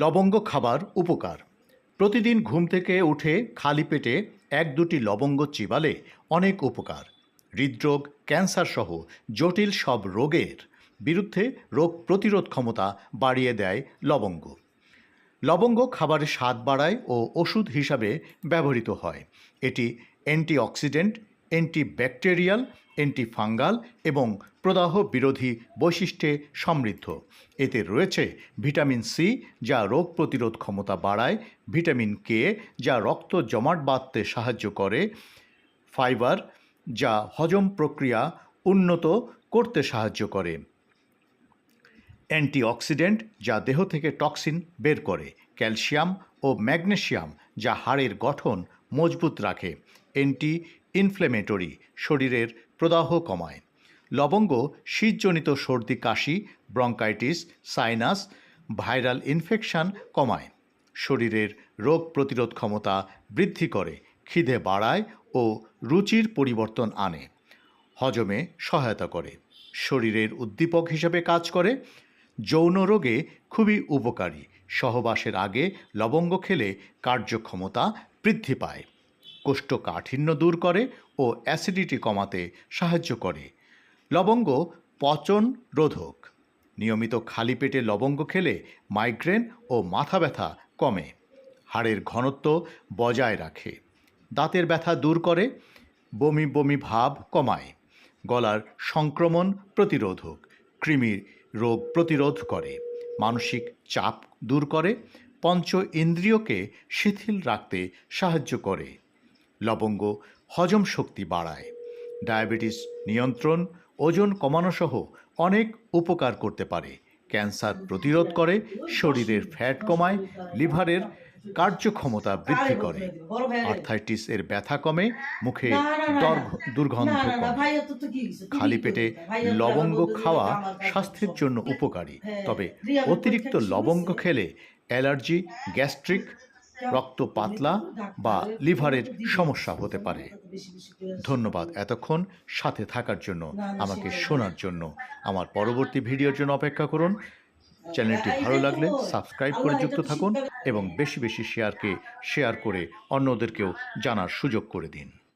লবঙ্গ খাবার উপকার। প্রতিদিন ঘুম থেকে উঠে খালি পেটে এক দুটি লবঙ্গ চিবালে অনেক উপকার। হৃদরোগ, ক্যান্সার সহ জটিল সব রোগের বিরুদ্ধে রোগ প্রতিরোধ ক্ষমতা বাড়িয়ে দেয় লবঙ্গ। লবঙ্গ খাবারের স্বাদ বাড়ায় ও ওষুধ হিসাবে ব্যবহৃত হয়। এটি অ্যান্টিঅক্সিডেন্ট, অ্যান্টিব্যাকটেরিয়াল অ্যান্টিফাঙ্গাল এবং প্রদাহ বিরোধী বৈশিষ্ট্যে সমৃদ্ধ। এতে রয়েছে ভিটামিন সি, যা রোগ প্রতিরোধ ক্ষমতা বাড়ায়, ভিটামিন কে, যা রক্ত জমাট বাঁধতে সাহায্য করে, ফাইবার, যা হজম প্রক্রিয়া উন্নত করতে সাহায্য করে। অ্যান্টিঅক্সিডেন্ট, যা দেহ থেকে টক্সিন বের করে, ক্যালসিয়াম ও ম্যাগনেসিয়াম, যা হাড়ের গঠন মজবুত রাখে। অ্যান্টি ইনফ্লেমেটরি শরীরের প্রদাহ কমায়। লবঙ্গ, শীতজনিত সর্দি, কাশি, ব্রঙ্কাইটিস, সাইনাস, ভাইরাল ইনফেকশন কমায়। শরীরের রোগ প্রতিরোধ ক্ষমতা বৃদ্ধি করে, খিদে বাড়ায় ও রুচির পরিবর্তন আনে। হজমে সহায়তা করে। শরীরের উদ্দীপক হিসেবে কাজ করে। যৌন রোগে খুবই উপকারী। সহবাসের আগে লবঙ্গ খেলে কার্যক্ষমতা বৃদ্ধি পায়। কোষ্ঠকাঠিন্য দূর করে ও অ্যাসিডিটি কমাতে সাহায্য করে। লবঙ্গ পচন রোধক। নিয়মিত খালি পেটে লবঙ্গ খেলে মাইগ্রেন ও মাথা ব্যথা কমে। হাড়ের ঘনত্ব বজায় রাখে। দাঁতের ব্যথা দূর করে, বমি বমি ভাব কমায়। গলার সংক্রমণ প্রতিরোধক, কৃমির রোগ প্রতিরোধ করে। মানসিক চাপ দূর করে পঞ্চ ইন্দ্রিয়কে শিথিল রাখতে সাহায্য করে। লবঙ্গ হজম শক্তি বাড়ায়। ডায়াবেটিস নিয়ন্ত্রণ ওজন কমানো সহ অনেক উপকার করতে পারে। ক্যান্সার প্রতিরোধ করে শরীরের ফ্যাট কমায় লিভারের কার্যক্ষমতা বৃদ্ধি করে। আর্থাইটিস এর ব্যথা কমে মুখে দুর্গন্ধ কমে। খালি পেটে লবঙ্গ খাওয়া স্বাস্থ্যের জন্য উপকারী। তবে অতিরিক্ত লবঙ্গ খেলে অ্যালার্জি গ্যাস্ট্রিক রক্ত পাতলা বা লিভারের সমস্যা হতে পারে। ধন্যবাদ এতক্ষণ সাথে থাকার জন্য, আমাকে শোনার জন্য। আমার পরবর্তী ভিডিওর জন্য অপেক্ষা করুন। চ্যানেলটি ভালো লাগলে সাবস্ক্রাইব করে যুক্ত থাকুন এবং বেশি বেশি শেয়ারকে শেয়ার করে অন্যদেরকেও জানার সুযোগ করে দিন।